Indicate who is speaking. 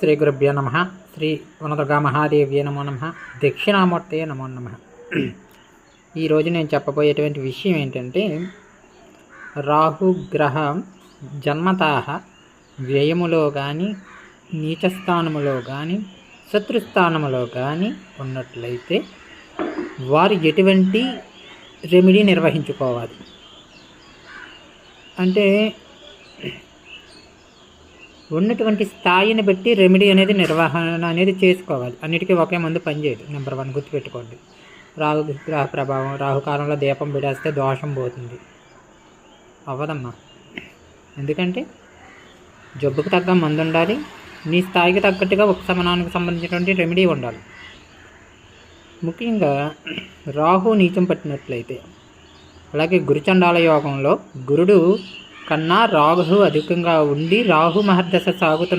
Speaker 1: శ్రీ గురుభ్యో నమ శ్రీ వనదుర్గా మహాదేవ్యే నమో నమ దక్షిణామూర్తే నమో నమ ఈరోజు నేను చెప్పబోయేటువంటి విషయం ఏంటంటే రాహుగ్రహం జన్మతాహ వ్యయములో కానీ నీచస్థానములో కానీ శత్రుస్థానములో కానీ ఉన్నట్లయితే వారు ఎటువంటి రెమెడీ నిర్వహించుకోవాలి? అంటే ఉన్నటువంటి స్థాయిని బట్టి రెమెడీ అనేది నిర్వహణ అనేది చేసుకోవాలి. అన్నిటికీ ఒకే మందు పనిచేయదు. నెంబర్ వన్ గుర్తుపెట్టుకోండి. రాహు గ్రహ ప్రభావం రాహుకాలంలో దీపం బిడేస్తే దోషం పోతుంది. అవ్వదమ్మా. ఎందుకంటే జబ్బుకు తగ్గ మందు ఉండాలి. నీ స్థాయికి తగ్గట్టుగా ఉపశమనానికి సంబంధించినటువంటి రెమెడీ ఉండాలి. ముఖ్యంగా రాహు నీచం పట్టినట్లయితే అలాగే గురుచండాల యోగంలో గురుడు కన్నా రాహు అధికంగా ఉండి రాహు మహర్దశ సాగుతున్న